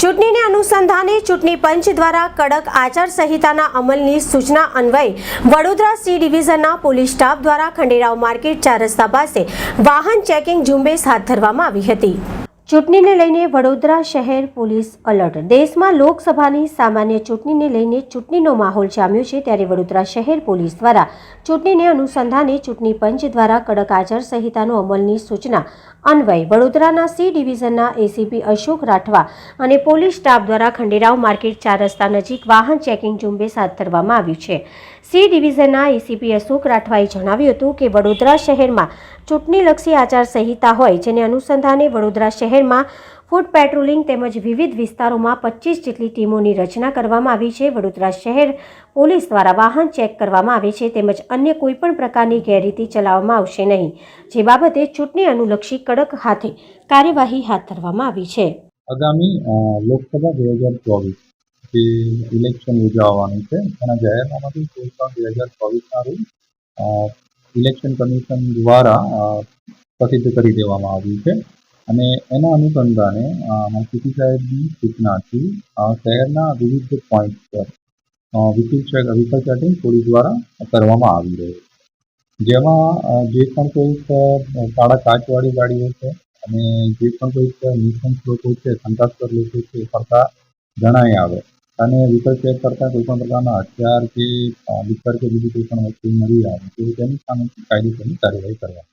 ચૂંટણીને અનુસંધાને ચૂંટણી પંચ દ્વારા કડક આચારસંહિતાના અમલની સૂચના અન્વયે વડોદરા સી ડિવિઝનના પોલીસ સ્ટાફ દ્વારા ખંડેરાવ માર્કેટ ચાર રસ્તા પાસે વાહન ચેકિંગ ઝુંબેશ હાથ ધરવામાં આવી હતી. ચૂંટણીને લઈને વડોદરા શહેર પોલીસ અલર્ટ. દેશમાં લોકસભાની સામાન્ય ચૂંટણીને લઈને ચૂંટણીનો માહોલ જામ્યો છે ત્યારે વડોદરા શહેર પોલીસ દ્વારા ચૂંટણીને અનુસંધાને ચૂંટણી પંચ દ્વારા કડક આચાર સંહિતાનો અમલની સૂચના અન્વયે વડોદરાના સી ડિવિઝનના એસીપી અશોક રાઠવા અને પોલીસ સ્ટાફ દ્વારા ખંડેરાવ માર્કેટ ચાર રસ્તા નજીક વાહન ચેકિંગ ઝુંબેશ હાથ ધરવામાં આવ્યું છે. સી ડિવિઝનના એસીપી અશોક રાઠવાએ જણાવ્યું હતું કે વડોદરા શહેરમાં ચૂંટણીલક્ષી આચાર સંહિતા હોય જેને અનુસંધાને વડોદરા શહેરમાં ફૂડ પેટ્રોલિંગ તેમજ વિવિધ વિસ્તારોમાં પચીસ જેટલી ટીમોની રચના કરવામાં આવી છે. વડોદરા શહેર પોલીસ દ્વારા વાહન ચેક કરવામાં આવે છે તેમજ અન્ય કોઈપણ પ્રકારની ગેરરીતિ ચલાવવામાં આવશે નહીં. જે બાબતે ચૂંટણી અનુલક્ષી કડક હાથે કાર્યવાહી હાથ ધરવામાં આવી છે. આગામી લોકસભા બે હજાર ચોવીસ જે ઇલેક્શન યોજાવાનું છે, એના જાહેરનામાથી કોઈ પણ બે હજાર ચોવીસના રોજ ઇલેક્શન કમિશન દ્વારા પ્રસિદ્ધ કરી દેવામાં આવ્યું છે. અને એના અનુસંધાને સિટી સાહેબની સૂચનાથી શહેરના વિવિધ પોઈન્ટ પર વિશિષ્ટ વિકલ ચેકિંગ પોલીસ દ્વારા કરવામાં આવી રહ્યું છે. જેમાં જે પણ કોઈક સાડા કાચવાળી ગાડીઓ છે અને જે પણ કોઈક નિસંત લોકો છે શંકાસ્પદ લોકો છે ફરતા જણાય આવે. અને વ્હીકલ ચેક કરતા કોઈ પણ પ્રકારના હથિયાર કે લિકર કે બીજી કોઈ પણ વસ્તુ મળી આવે તો તેની સામે કાયદેસરની કાર્યવાહી કરવા